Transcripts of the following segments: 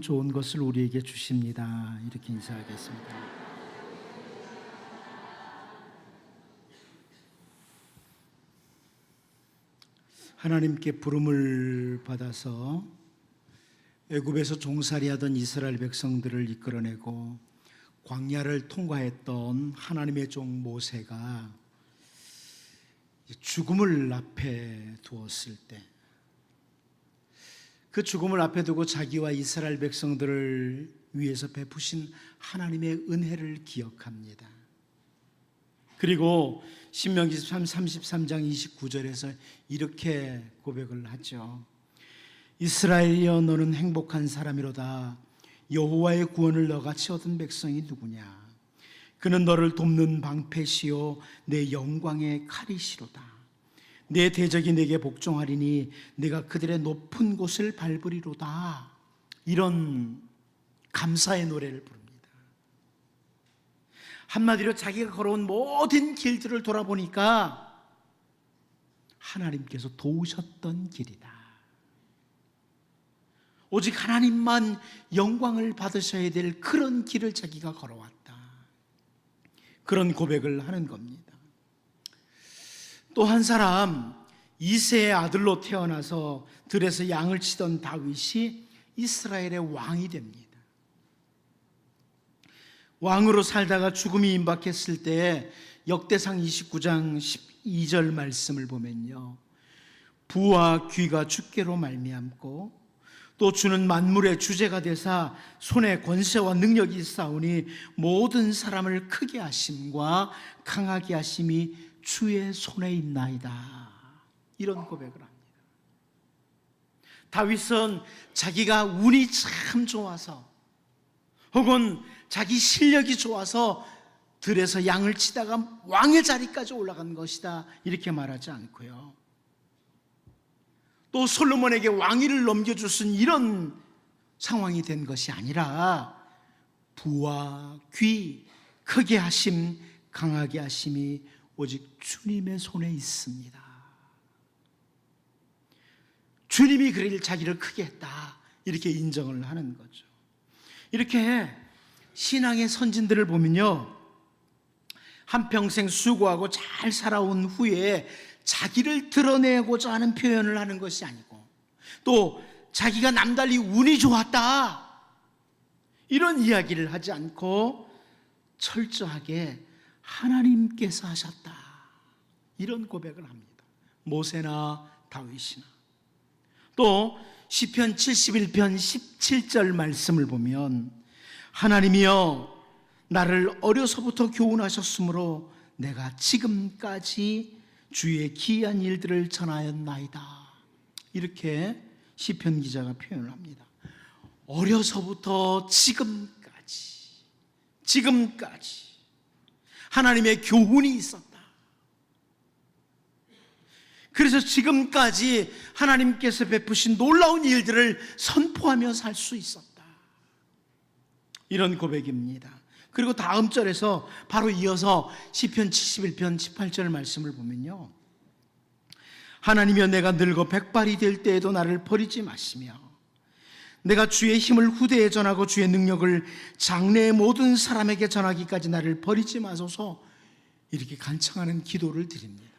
좋은 것을 우리에게 주십니다. 이렇게 인사하겠습니다. 하나님께 부름을 받아서 애굽에서 종살이하던 이스라엘 백성들을 이끌어내고 광야를 통과했던 하나님의 종 모세가 죽음을 앞에 두었을 때 그 죽음을 앞에 두고 자기와 이스라엘 백성들을 위해서 베푸신 하나님의 은혜를 기억합니다. 그리고 신명기 33장 29절에서 이렇게 고백을 하죠. 이스라엘이여 너는 행복한 사람이로다. 여호와의 구원을 너같이 얻은 백성이 누구냐? 그는 너를 돕는 방패시요 내 영광의 칼이시로다. 내 대적이 내게 복종하리니 내가 그들의 높은 곳을 밟으리로다. 이런 감사의 노래를 부릅니다. 한마디로 자기가 걸어온 모든 길들을 돌아보니까 하나님께서 도우셨던 길이다. 오직 하나님만 영광을 받으셔야 될 그런 길을 자기가 걸어왔다. 그런 고백을 하는 겁니다. 또 한 사람 이세의 아들로 태어나서 들에서 양을 치던 다윗이 이스라엘의 왕이 됩니다. 왕으로 살다가 죽음이 임박했을 때 역대상 29장 12절 말씀을 보면요. 부와 귀가 주께로 말미암고 또 주는 만물의 주제가 되사 손에 권세와 능력이 있사오니 모든 사람을 크게 하심과 강하게 하심이 주의 손에 있나이다. 이런 고백을 합니다. 다윗은 자기가 운이 참 좋아서 혹은 자기 실력이 좋아서 들에서 양을 치다가 왕의 자리까지 올라간 것이다. 이렇게 말하지 않고요. 또 솔로몬에게 왕위를 넘겨주신 이런 상황이 된 것이 아니라 부와 귀, 크게 하심, 강하게 하심이 오직 주님의 손에 있습니다. 주님이 그를 자기를 크게 했다. 이렇게 인정을 하는 거죠. 이렇게 신앙의 선진들을 보면요. 한평생 수고하고 잘 살아온 후에 자기를 드러내고자 하는 표현을 하는 것이 아니고 또 자기가 남달리 운이 좋았다. 이런 이야기를 하지 않고 철저하게 하나님께서 하셨다. 이런 고백을 합니다. 모세나 다윗이나. 또 시편 71편 17절 말씀을 보면 하나님이여 나를 어려서부터 교훈하셨으므로 내가 지금까지 주의 기이한 일들을 전하였나이다. 이렇게 시편 기자가 표현을 합니다. 어려서부터 지금까지 지금까지 하나님의 교훈이 있었다. 그래서 지금까지 하나님께서 베푸신 놀라운 일들을 선포하며 살 수 있었다. 이런 고백입니다. 그리고 다음 절에서 바로 이어서 시편 71편 18절 말씀을 보면요. 하나님여 내가 늙어 백발이 될 때에도 나를 버리지 마시며 내가 주의 힘을 후대에 전하고 주의 능력을 장래의 모든 사람에게 전하기까지 나를 버리지 마소서 이렇게 간청하는 기도를 드립니다.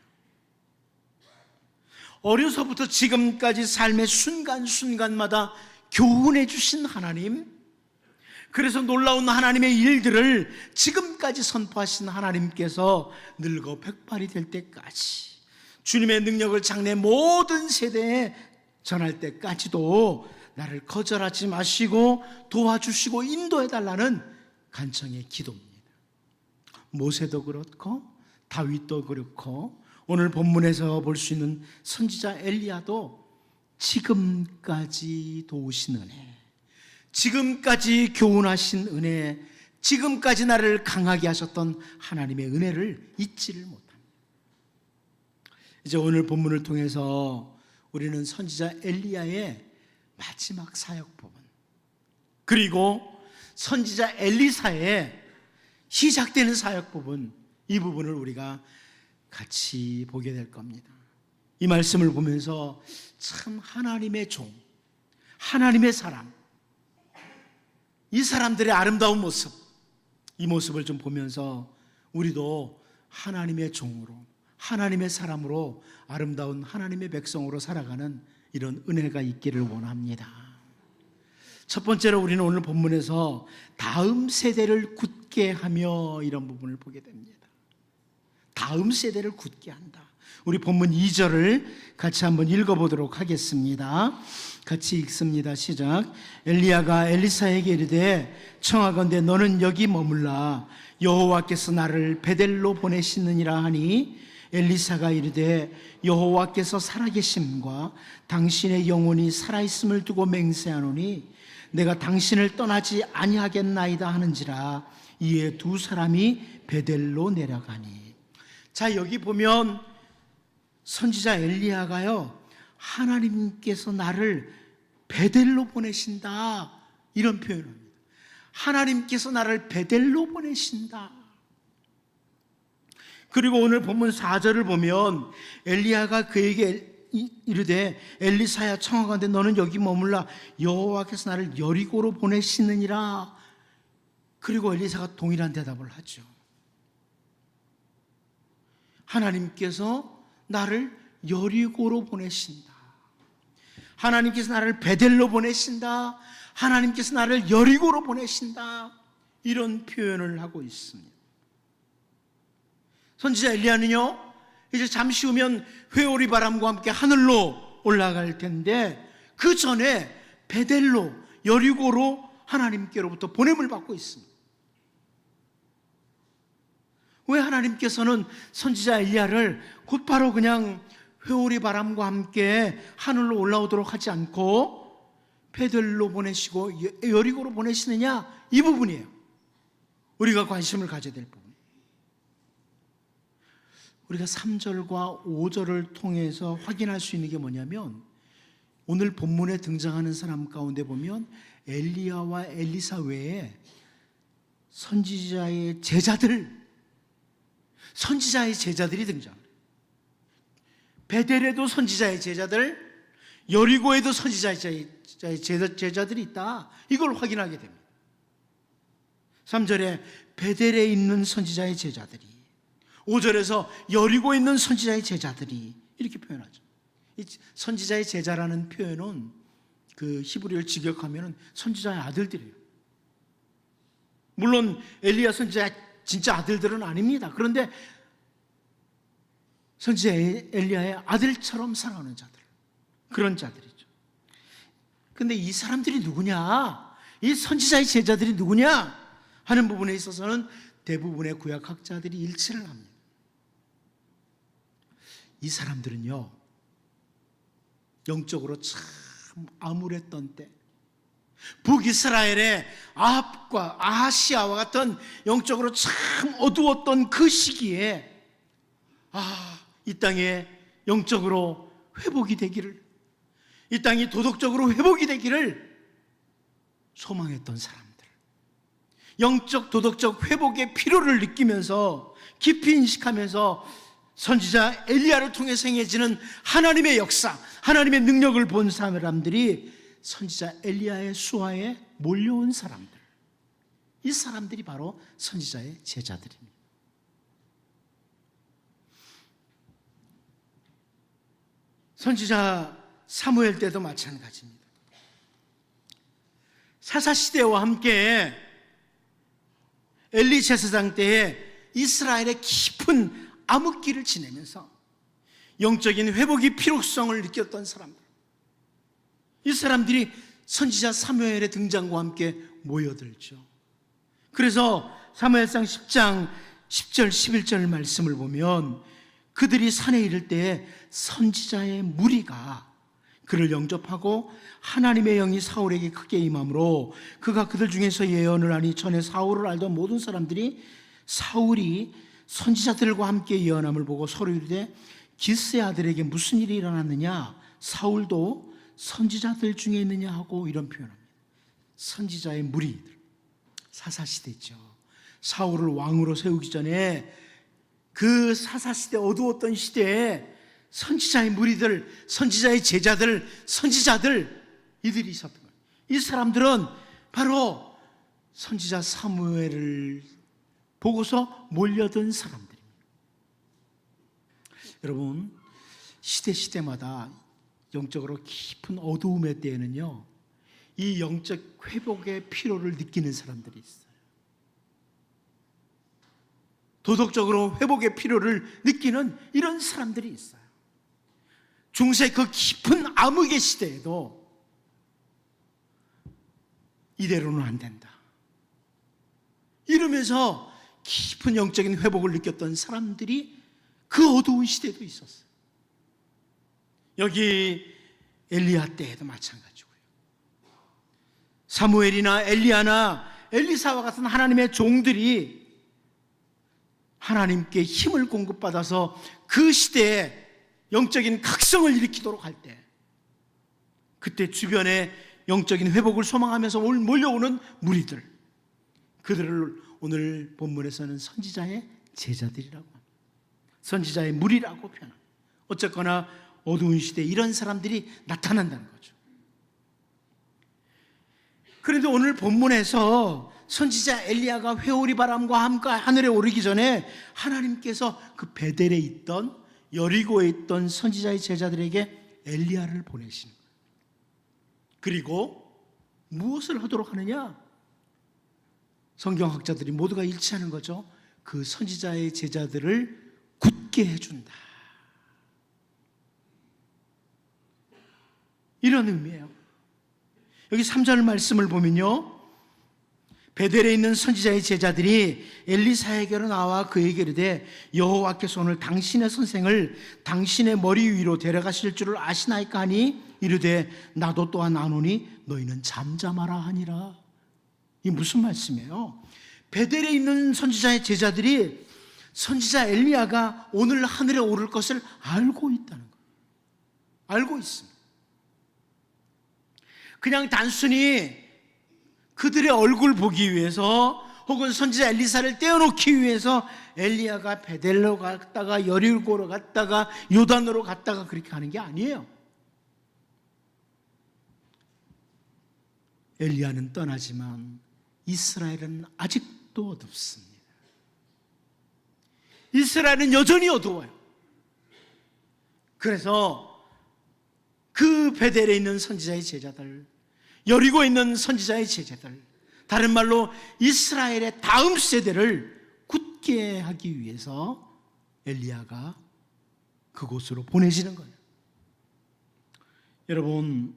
어려서부터 지금까지 삶의 순간순간마다 교훈해 주신 하나님, 그래서 놀라운 하나님의 일들을 지금까지 선포하신 하나님께서 늙어 백발이 될 때까지 주님의 능력을 장래 모든 세대에 전할 때까지도 나를 거절하지 마시고 도와주시고 인도해 달라는 간청의 기도입니다. 모세도 그렇고 다윗도 그렇고 오늘 본문에서 볼 수 있는 선지자 엘리야도 지금까지 도우신 은혜, 지금까지 교훈하신 은혜, 지금까지 나를 강하게 하셨던 하나님의 은혜를 잊지를 못합니다. 이제 오늘 본문을 통해서 우리는 선지자 엘리야의 마지막 사역 부분, 그리고 선지자 엘리사의 시작되는 사역 부분, 이 부분을 우리가 같이 보게 될 겁니다. 이 말씀을 보면서 참 하나님의 종, 하나님의 사람, 이 사람들의 아름다운 모습, 이 모습을 좀 보면서 우리도 하나님의 종으로, 하나님의 사람으로 아름다운 하나님의 백성으로 살아가는 이런 은혜가 있기를 원합니다. 첫 번째로 우리는 오늘 본문에서 다음 세대를 굳게 하며 이런 부분을 보게 됩니다. 다음 세대를 굳게 한다. 우리 본문 2절을 같이 한번 읽어보도록 하겠습니다. 같이 읽습니다. 시작. 엘리야가 엘리사에게 이르되 청하건대 너는 여기 머물라 여호와께서 나를 베델로 보내시느니라 하니 엘리사가 이르되 여호와께서 살아계심과 당신의 영혼이 살아있음을 두고 맹세하노니 내가 당신을 떠나지 아니하겠나이다 하는지라 이에 두 사람이 베델로 내려가니 자 여기 보면 선지자 엘리야가요 하나님께서 나를 베델로 보내신다 이런 표현을 합니다. 하나님께서 나를 베델로 보내신다. 그리고 오늘 본문 4절을 보면 엘리야가 그에게 이- 이르되 엘리사야 청하건대 너는 여기 머물라 여호와께서 나를 여리고로 보내시느니라. 그리고 엘리사가 동일한 대답을 하죠. 하나님께서 나를 여리고로 보내신다. 하나님께서 나를 베델로 보내신다. 하나님께서 나를 여리고로 보내신다. 이런 표현을 하고 있습니다. 선지자 엘리야는요, 이제 잠시 후면 회오리 바람과 함께 하늘로 올라갈 텐데, 그 전에 베델로, 여리고로 하나님께로부터 보냄을 받고 있습니다. 왜 하나님께서는 선지자 엘리야를 곧바로 그냥 회오리 바람과 함께 하늘로 올라오도록 하지 않고 베델로 보내시고 여- 여리고로 보내시느냐 이 부분이에요. 우리가 관심을 가져야 될 부분. 우리가 3절과 5절을 통해서 확인할 수 있는 게 뭐냐면 오늘 본문에 등장하는 사람 가운데 보면 엘리야와 엘리사 외에 선지자의 제자들 선지자의 제자들이 등장합니다. 베델에도 선지자의 제자들, 여리고에도 선지자의 제자- 제자- 제자들이 있다. 이걸 확인하게 됩니다. 3절에 베델에 있는 선지자의 제자들이, 5절에서 여리고에 있는 선지자의 제자들이 이렇게 표현하죠. 이 선지자의 제자라는 표현은 그 히브리를 직역하면 선지자의 아들들이에요. 물론 엘리야 선지자 진짜 아들들은 아닙니다. 그런데 선지자 엘리야의 아들처럼 사랑하는 자들 그런 자들이죠. 근데 이 사람들이 누구냐? 이 선지자의 제자들이 누구냐? 하는 부분에 있어서는 대부분의 구약학자들이 일치를 합니다. 이 사람들은요, 영적으로 참 암울했던 때, 북이스라엘의 아합과 아하시아와 같은 영적으로 참 어두웠던 그 시기에 아, 이 땅에 영적으로 회복이 되기를 이 땅이 도덕적으로 회복이 되기를 소망했던 사람들. 영적 도덕적 회복의 필요를 느끼면서 깊이 인식하면서 선지자 엘리야를 통해 생해지는 하나님의 역사, 하나님의 능력을 본 사람들이 선지자 엘리야의 수하에 몰려온 사람들. 이 사람들이 바로 선지자의 제자들입니다. 선지자 사무엘 때도 마찬가지입니다. 사사 시대와 함께 엘리 제사장 때에 이스라엘의 깊은 암흑기를 지내면서 영적인 회복의 필요성을 느꼈던 사람들. 이 사람들이 선지자 사무엘의 등장과 함께 모여들죠. 그래서 사무엘상 10장 10절 11절 말씀을 보면 그들이 산에 이를 때 선지자의 무리가 그를 영접하고 하나님의 영이 사울에게 크게 임함으로 그가 그들 중에서 예언을 하니 전에 사울을 알던 모든 사람들이 사울이 선지자들과 함께 예언함을 보고 서로 이르되 기스의 아들에게 무슨 일이 일어났느냐 사울도 선지자들 중에 있느냐 하고 이런 표현합니다. 선지자의 무리들 사사 시대죠. 사울을 왕으로 세우기 전에 그 사사 시대 어두웠던 시대에 선지자의 무리들, 선지자의 제자들, 선지자들 이들이 있었던 거예요. 이 사람들은 바로 선지자 사무엘을 보고서 몰려든 사람들입니다. 여러분, 시대 시대마다 영적으로 깊은 어두움의 때에는요, 이 영적 회복의 필요를 느끼는 사람들이 있어요. 도덕적으로 회복의 필요를 느끼는 이런 사람들이 있어요. 중세 그 깊은 암흑의 시대에도 이대로는 안 된다. 이러면서 깊은 영적인 회복을 느꼈던 사람들이 그 어두운 시대도 있었어요. 여기 엘리야 때에도 마찬가지고요. 사무엘이나 엘리야나 엘리사와 같은 하나님의 종들이 하나님께 힘을 공급받아서 그 시대에 영적인 각성을 일으키도록 할 때, 그때 주변에 영적인 회복을 소망하면서 올- 몰려오는 무리들, 그들을 오늘 본문에서는 선지자의 제자들이라고. 선지자의 무리라고 표현합니다. 어쨌거나 어두운 시대에 이런 사람들이 나타난다는 거죠. 그런데 오늘 본문에서 선지자 엘리야가 회오리 바람과 함께 하늘에 오르기 전에 하나님께서 그 베델에 있던 여리고에 있던 선지자의 제자들에게 엘리야를 보내신 거예요. 그리고 무엇을 하도록 하느냐? 성경학자들이 모두가 일치하는 거죠. 그 선지자의 제자들을 굳게 해준다. 이런 의미예요. 여기 3절 말씀을 보면요. 베델에 있는 선지자의 제자들이 엘리사에게로 나와 그에게 이르되 여호와께서 오늘 당신의 선생을 당신의 머리 위로 데려가실 줄을 아시나이까 하니 이르되 나도 또한 아노니 너희는 잠잠하라 하니라. 이 무슨 말씀이에요? 베델에 있는 선지자의 제자들이 선지자 엘리야가 오늘 하늘에 오를 것을 알고 있다는 거예요. 알고 있습니다. 그냥 단순히 그들의 얼굴 보기 위해서 혹은 선지자 엘리사를 떼어놓기 위해서 엘리야가 베델로 갔다가 여리고로 갔다가 요단으로 갔다가 그렇게 하는 게 아니에요. 엘리야는 떠나지만 이스라엘은 아직도 어둡습니다. 이스라엘은 여전히 어두워요. 그래서 그 베델에 있는 선지자의 제자들, 여리고 있는 선지자의 제자들, 다른 말로 이스라엘의 다음 세대를 굳게 하기 위해서 엘리야가 그곳으로 보내지는 거예요. 여러분,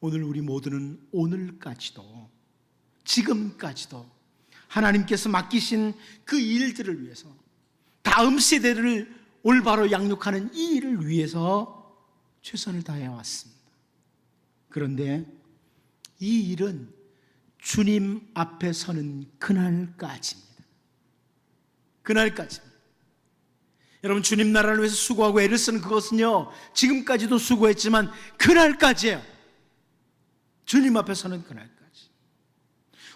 오늘 우리 모두는 오늘까지도, 지금까지도 하나님께서 맡기신 그 일들을 위해서, 다음 세대를 올바로 양육하는 이 일을 위해서 최선을 다해 왔습니다. 그런데 이 일은 주님 앞에 서는 그날까지입니다. 그날까지입니다. 여러분 주님 나라를 위해서 수고하고 애를 쓰는 그것은요 지금까지도 수고했지만 그날까지예요. 주님 앞에 서는 그날까지.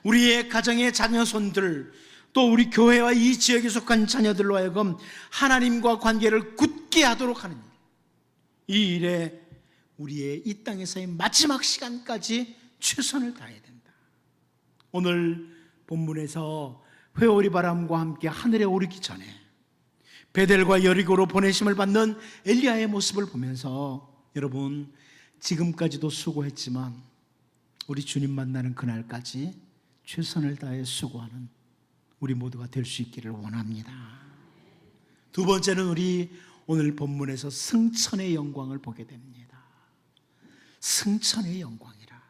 우리의 가정의 자녀손들 또 우리 교회와 이 지역에 속한 자녀들로 하여금 하나님과 관계를 굳게 하도록 하는 일. 이 일에 우리의 이 땅에서의 마지막 시간까지 최선을 다해야 된다. 오늘 본문에서 회오리 바람과 함께 하늘에 오르기 전에 베델과 여리고로 보내심을 받는 엘리야의 모습을 보면서 여러분 지금까지도 수고했지만 우리 주님 만나는 그날까지 최선을 다해 수고하는 우리 모두가 될 수 있기를 원합니다. 두 번째는 우리 오늘 본문에서 승천의 영광을 보게 됩니다. 승천의 영광이라.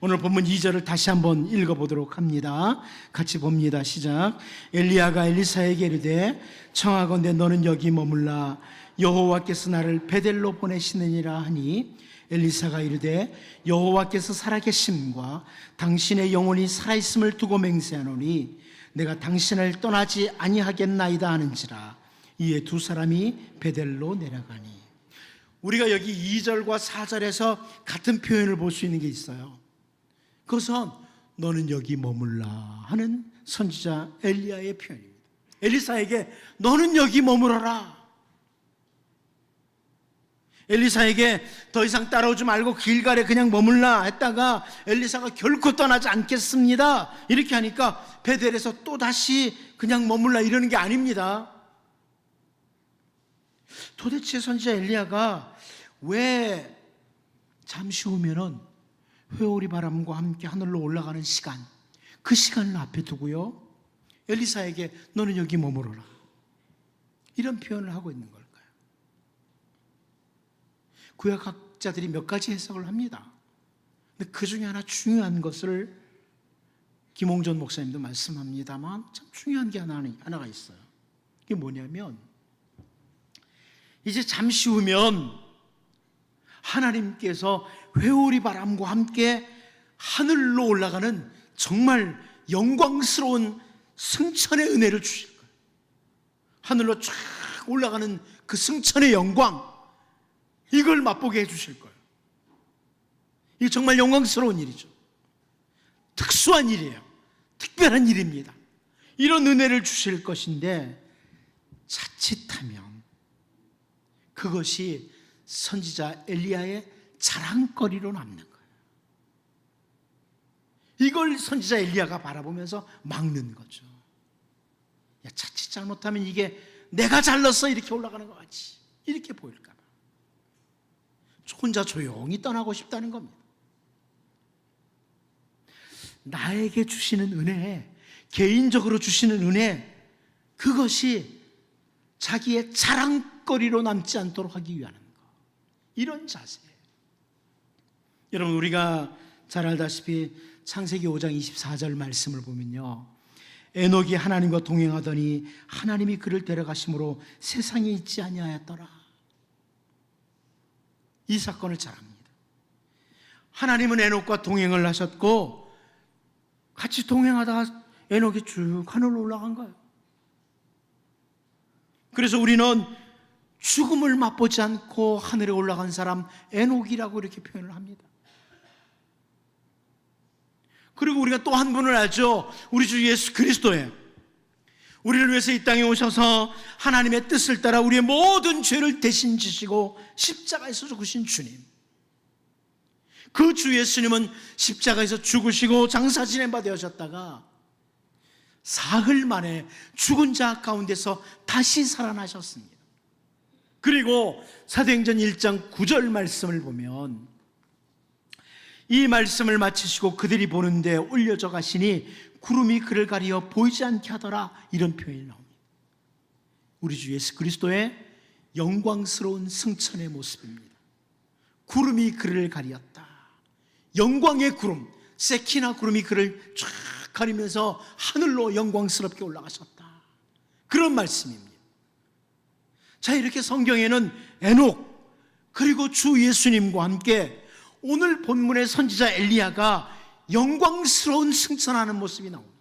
오늘 본문 2절을 다시 한번 읽어보도록 합니다. 같이 봅니다. 시작. 엘리야가 엘리사에게 이르되 청하건대 너는 여기 머물라 여호와께서 나를 베델로 보내시느니라 하니 엘리사가 이르되 여호와께서 살아계심과 당신의 영혼이 살아있음을 두고 맹세하노니 내가 당신을 떠나지 아니하겠나이다 하는지라 이에 두 사람이 베델로 내려가니 우리가 여기 2절과 4절에서 같은 표현을 볼 수 있는 게 있어요. 그것은 너는 여기 머물라 하는 선지자 엘리야의 표현입니다. 엘리사에게 너는 여기 머물어라. 엘리사에게 더 이상 따라오지 말고 길갈에 그냥 머물라 했다가 엘리사가 결코 떠나지 않겠습니다. 이렇게 하니까 베델에서 또 다시 그냥 머물라 이러는 게 아닙니다. 도대체 선지자 엘리야가 왜 잠시 후면은 회오리 바람과 함께 하늘로 올라가는 시간 그 시간을 앞에 두고요. 엘리사에게 너는 여기 머무러라. 이런 표현을 하고 있는 걸까요? 구약학자들이 몇 가지 해석을 합니다. 근데 그 중에 하나 중요한 것을 김홍전 목사님도 말씀합니다만 참 중요한 게 하나, 하나가 있어요. 그게 뭐냐면 이제 잠시 후면 하나님께서 회오리 바람과 함께 하늘로 올라가는 정말 영광스러운 승천의 은혜를 주실 거예요. 하늘로 쫙 올라가는 그 승천의 영광, 이걸 맛보게 해주실 거예요. 이게 정말 영광스러운 일이죠. 특수한 일이에요. 특별한 일입니다. 이런 은혜를 주실 것인데, 자칫하면 그것이 선지자 엘리야의 자랑거리로 남는 거예요. 이걸 선지자 엘리야가 바라보면서 막는 거죠. 야, 자칫 잘못하면 이게 내가 잘났어 이렇게 올라가는 것 같지. 이렇게 보일까 봐. 혼자 조용히 떠나고 싶다는 겁니다. 나에게 주시는 은혜, 개인적으로 주시는 은혜, 그것이 자기의 자랑거리로 남지 않도록 하기 위한 거. 이런 자세예요. 여러분, 우리가 잘 알다시피 창세기 5장 24절 말씀을 보면요. 에녹이 하나님과 동행하더니 하나님이 그를 데려가심으로 세상에 있지 아니하였더라. 이 사건을 잘 압니다. 하나님은 에녹과 동행을 하셨고 같이 동행하다가 에녹이 쭉 하늘로 올라간 거예요. 그래서 우리는 죽음을 맛보지 않고 하늘에 올라간 사람 에녹이라고 이렇게 표현을 합니다. 그리고 우리가 또 한 분을 알죠. 우리 주 예수 그리스도예요. 우리를 위해서 이 땅에 오셔서 하나님의 뜻을 따라 우리의 모든 죄를 대신 지시고 십자가에서 죽으신 주님. 그 주 예수님은 십자가에서 죽으시고 장사 되셨다가 사흘 만에 죽은 자 가운데서 다시 살아나셨습니다. 그리고 사도행전 1장 9절 말씀을 보면 이 말씀을 마치시고 그들이 보는데 올려져 가시니 구름이 그를 가리어 보이지 않게 하더라 이런 표현이 나옵니다. 우리 주 예수 그리스도의 영광스러운 승천의 모습입니다. 구름이 그를 가리었다. 영광의 구름, 세키나 구름이 그를 쫙 가리면서 하늘로 영광스럽게 올라가셨다. 그런 말씀입니다. 자, 이렇게 성경에는 에녹, 그리고 주 예수님과 함께 오늘 본문의 선지자 엘리야가 영광스러운 승천하는 모습이 나옵니다.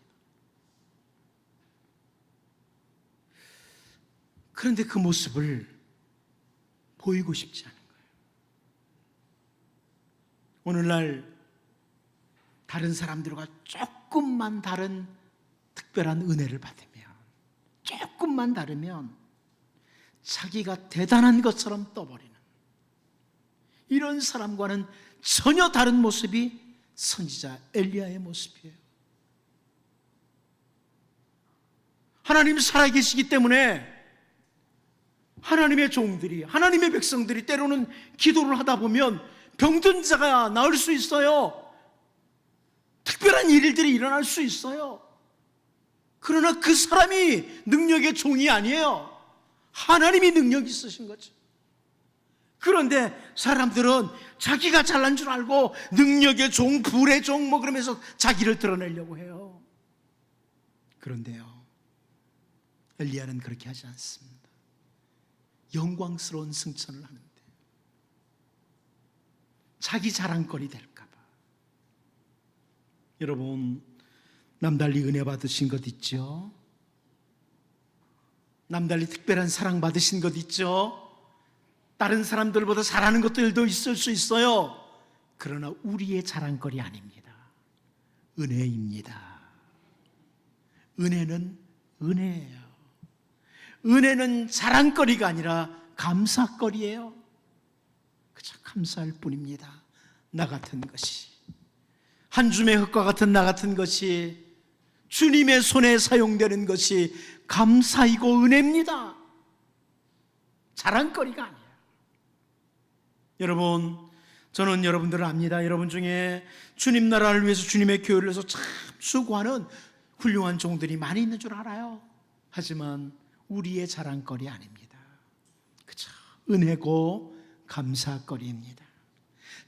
그런데 그 모습을 보이고 싶지 않은 거예요. 오늘날 다른 사람들과 조금만 다른 특별한 은혜를 받으면, 조금만 다르면 자기가 대단한 것처럼 떠버리는 이런 사람과는 전혀 다른 모습이 선지자 엘리야의 모습이에요. 하나님 살아계시기 때문에 하나님의 종들이, 하나님의 백성들이 때로는 기도를 하다 보면 병든 자가 나을 수 있어요. 특별한 일들이 일어날 수 있어요. 그러나 그 사람이 능력의 종이 아니에요. 하나님이 능력 있으신 거죠. 그런데 사람들은 자기가 잘난 줄 알고 능력의 종, 불의 종, 뭐 그러면서 자기를 드러내려고 해요. 그런데요, 엘리야는 그렇게 하지 않습니다. 영광스러운 승천을 하는데 자기 자랑거리 될까봐. 여러분, 남달리 은혜 받으신 것 있죠? 남달리 특별한 사랑 받으신 것 있죠? 다른 사람들보다 잘하는 것들도 있을 수 있어요. 그러나 우리의 자랑거리 아닙니다. 은혜입니다. 은혜는 은혜예요. 은혜는 자랑거리가 아니라 감사거리예요. 그저 감사할 뿐입니다. 나 같은 것이 한 줌의 흙과 같은 나 같은 것이 주님의 손에 사용되는 것이 감사이고 은혜입니다. 자랑거리가 아니에요. 여러분, 저는 여러분들을 압니다. 여러분 중에 주님 나라를 위해서 주님의 교회를 위해서 참 수고하는 훌륭한 종들이 많이 있는 줄 알아요. 하지만 우리의 자랑거리 아닙니다. 그저 은혜고 감사거리입니다.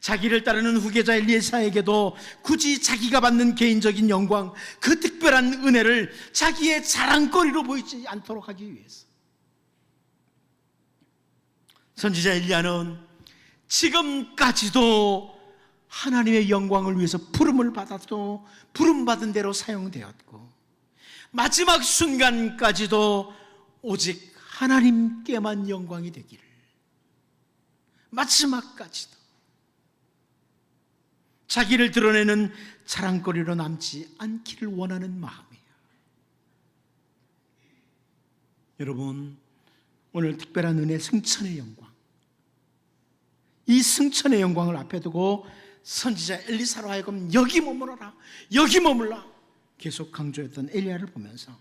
자기를 따르는 후계자 엘리사에게도 굳이 자기가 받는 개인적인 영광, 그 특별한 은혜를 자기의 자랑거리로 보이지 않도록 하기 위해서. 선지자 엘리야는 지금까지도 하나님의 영광을 위해서 부름을 받았고 부름 받은 대로 사용되었고 마지막 순간까지도 오직 하나님께만 영광이 되기를 마지막까지도 자기를 드러내는 자랑거리로 남지 않기를 원하는 마음이에요. 여러분, 오늘 특별한 은혜 승천의 영광. 이 승천의 영광을 앞에 두고 선지자 엘리사로 하여금 여기 머물러라. 여기 머물라. 계속 강조했던 엘리야를 보면서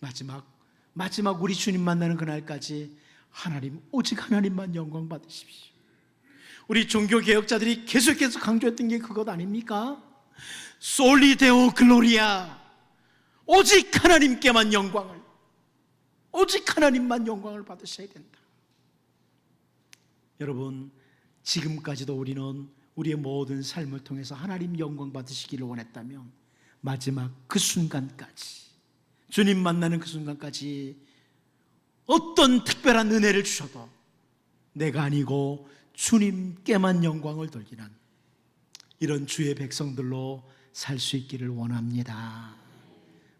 마지막 마지막 우리 주님 만나는 그날까지 하나님 오직 하나님만 영광 받으십시오. 우리 종교 개혁자들이 계속해서 강조했던 게 그것 아닙니까? 솔리데오 글로리아 오직 하나님께만 영광을 오직 하나님만 영광을 받으셔야 된다. 여러분 지금까지도 우리는 우리의 모든 삶을 통해서 하나님 영광 받으시기를 원했다면 마지막 그 순간까지 주님 만나는 그 순간까지 어떤 특별한 은혜를 주셔도 내가 아니고 주님께만 영광을 돌리는 이런 주의 백성들로 살 수 있기를 원합니다.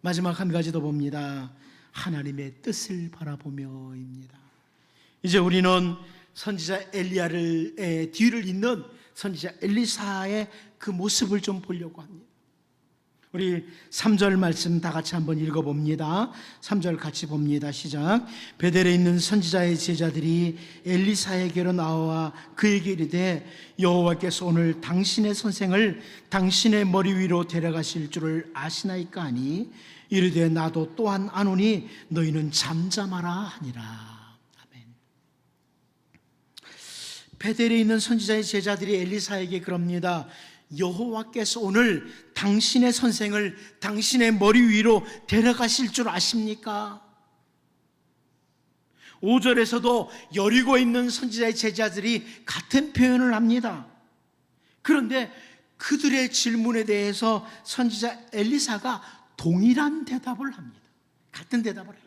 마지막 한 가지 더 봅니다. 하나님의 뜻을 바라보며입니다. 이제 우리는 선지자 엘리야를 뒤를 잇는 선지자 엘리사의 그 모습을 좀 보려고 합니다. 우리 3절 말씀 다 같이 한번 읽어봅니다. 3절 같이 봅니다. 시작. 베델에 있는 선지자의 제자들이 엘리사에게로 나와 그에게 이르되 여호와께서 오늘 당신의 선생을 당신의 머리 위로 데려가실 줄을 아시나이까 하니 이르되 나도 또한 아노니 너희는 잠잠하라 하니라. 아멘. 베델에 있는 선지자의 제자들이 엘리사에게 그럽니다. 여호와께서 오늘 당신의 선생을 당신의 머리 위로 데려가실 줄 아십니까? 5절에서도 여리고 있는 선지자의 제자들이 같은 표현을 합니다. 그런데 그들의 질문에 대해서 선지자 엘리사가 동일한 대답을 합니다. 같은 대답을 해요.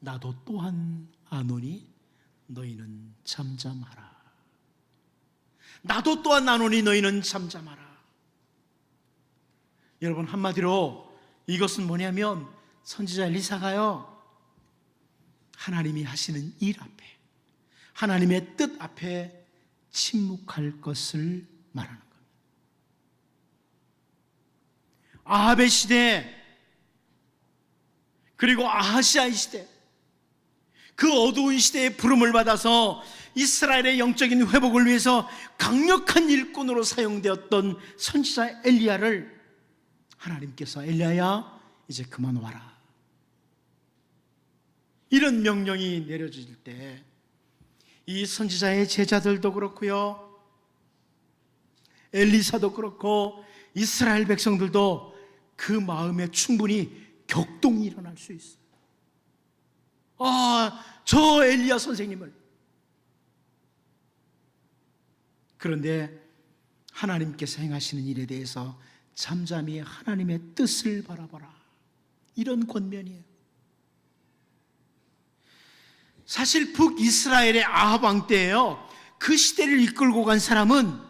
나도 또한 아노니 너희는 잠잠하라. 나도 또한 나노니 너희는 잠잠하라. 여러분 한마디로 이것은 뭐냐면 선지자 엘리사가요 하나님이 하시는 일 앞에 하나님의 뜻 앞에 침묵할 것을 말하는 겁니다. 아합의 시대 그리고 아하시아의 시대 그 어두운 시대의 부름을 받아서 이스라엘의 영적인 회복을 위해서 강력한 일꾼으로 사용되었던 선지자 엘리야를 하나님께서 엘리야야 이제 그만 와라. 이런 명령이 내려질 때 이 선지자의 제자들도 그렇고요. 엘리사도 그렇고 이스라엘 백성들도 그 마음에 충분히 격동이 일어날 수 있어요. 아, 저 엘리야 선생님을 그런데 하나님께서 행하시는 일에 대해서 잠잠히 하나님의 뜻을 바라봐라. 이런 권면이에요. 사실 북이스라엘의 아합 왕 때에요. 그 시대를 이끌고 간 사람은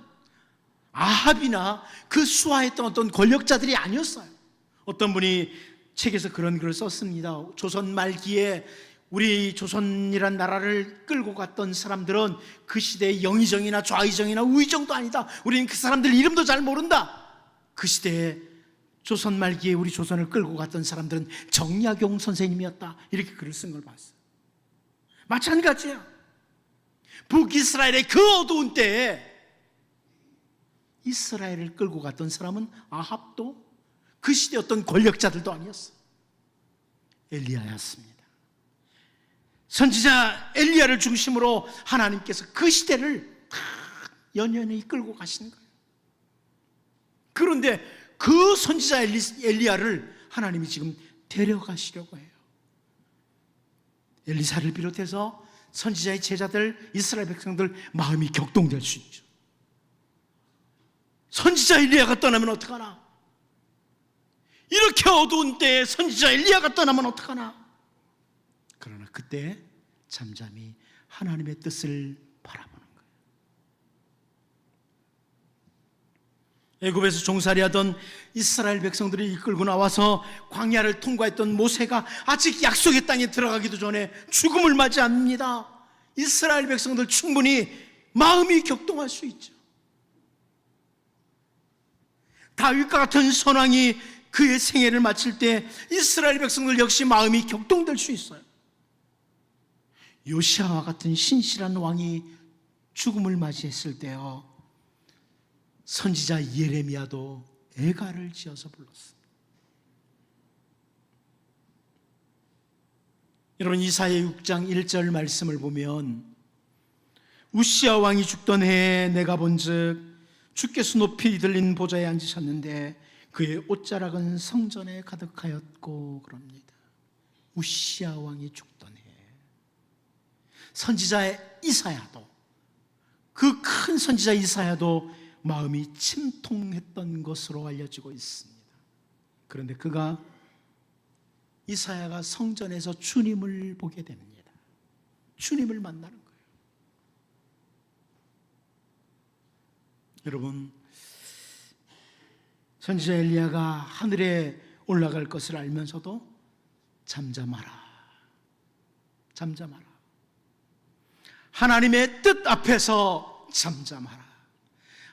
아합이나 그 수하했던 어떤 권력자들이 아니었어요. 어떤 분이 책에서 그런 글을 썼습니다. 조선 말기에 우리 조선이란 나라를 끌고 갔던 사람들은 그 시대의 영의정이나 좌의정이나 우의정도 아니다. 우리는 그 사람들 이름도 잘 모른다. 그 시대에 조선 말기에 우리 조선을 끌고 갔던 사람들은 정약용 선생님이었다. 이렇게 글을 쓴 걸 봤어요. 마찬가지야. 북이스라엘의 그 어두운 때에 이스라엘을 끌고 갔던 사람은 아합도 그 시대 어떤 권력자들도 아니었어. 엘리야였습니다. 선지자 엘리야를 중심으로 하나님께서 그 시대를 다 연연히 끌고 가시는 거예요. 그런데 그 선지자 엘리, 엘리야를 하나님이 지금 데려가시려고 해요. 엘리사를 비롯해서 선지자의 제자들, 이스라엘 백성들 마음이 격동될 수 있죠. 선지자 엘리야가 떠나면 어떡하나? 이렇게 어두운 때에 선지자 엘리야가 떠나면 어떡하나? 그러나 그때 잠잠히 하나님의 뜻을 바라보는 거예요. 애굽에서 종살이하던 이스라엘 백성들이 이끌고 나와서 광야를 통과했던 모세가 아직 약속의 땅에 들어가기도 전에 죽음을 맞이합니다. 이스라엘 백성들 충분히 마음이 격동할 수 있죠. 다윗과 같은 선왕이 그의 생애를 마칠 때 이스라엘 백성들 역시 마음이 격동될 수 있어요. 요시아와 같은 신실한 왕이 죽음을 맞이했을 때요. 선지자 예레미야도 애가를 지어서 불렀습니다. 여러분 이사야 6장 1절 말씀을 보면 우시아 왕이 죽던 해에 내가 본즉 주께서 높이 들린 보좌에 앉으셨는데 그의 옷자락은 성전에 가득하였고 그럽니다. 우시아 왕이 죽던 해 선지자 이사야도 그 큰 선지자 이사야도 마음이 침통했던 것으로 알려지고 있습니다. 그런데 그가 이사야가 성전에서 주님을 보게 됩니다. 주님을 만나는 거예요. 여러분, 선지자 엘리야가 하늘에 올라갈 것을 알면서도 잠잠하라. 잠잠하라. 하나님의 뜻 앞에서 잠잠하라.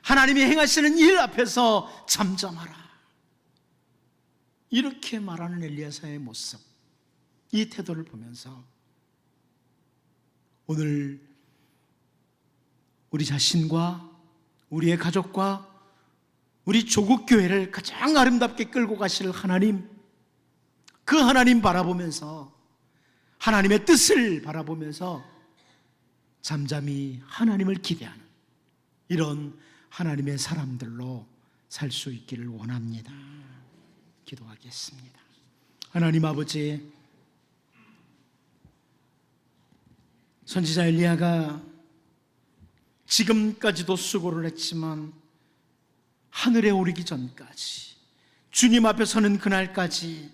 하나님이 행하시는 일 앞에서 잠잠하라. 이렇게 말하는 엘리야사의 모습, 이 태도를 보면서 오늘 우리 자신과 우리의 가족과 우리 조국 교회를 가장 아름답게 끌고 가실 하나님, 그 하나님 바라보면서 하나님의 뜻을 바라보면서 잠잠히 하나님을 기대하는 이런 하나님의 사람들로 살 수 있기를 원합니다. 기도하겠습니다. 하나님 아버지, 선지자 엘리야가 지금까지도 수고를 했지만 하늘에 오르기 전까지 주님 앞에 서는 그날까지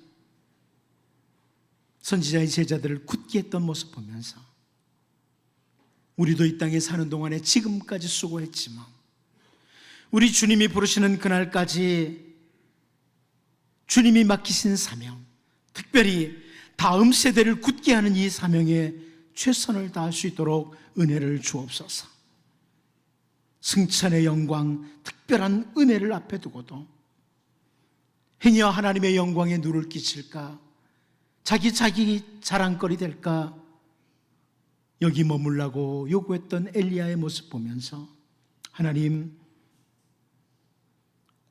선지자의 제자들을 굳게 했던 모습 보면서 우리도 이 땅에 사는 동안에 지금까지 수고했지만 우리 주님이 부르시는 그날까지 주님이 맡기신 사명, 특별히 다음 세대를 굳게 하는 이 사명에 최선을 다할 수 있도록 은혜를 주옵소서. 승천의 영광, 특별한 은혜를 앞에 두고도 행여 하나님의 영광에 누를 끼칠까? 자기 자기 자랑거리 될까? 여기 머물라고 요구했던 엘리야의 모습 보면서 하나님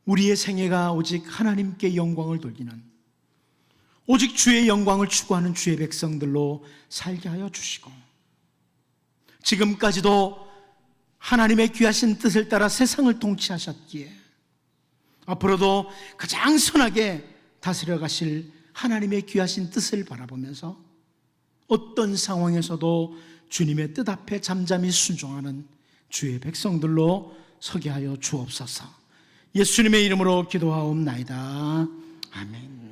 우리의 생애가 오직 하나님께 영광을 돌리는 오직 주의 영광을 추구하는 주의 백성들로 살게 하여 주시고 지금까지도 하나님의 귀하신 뜻을 따라 세상을 통치하셨기에 앞으로도 가장 선하게 다스려 가실 하나님의 귀하신 뜻을 바라보면서 어떤 상황에서도 주님의 뜻 앞에 잠잠히 순종하는 주의 백성들로 서게 하여 주옵소서. 예수님의 이름으로 기도하옵나이다. 아멘.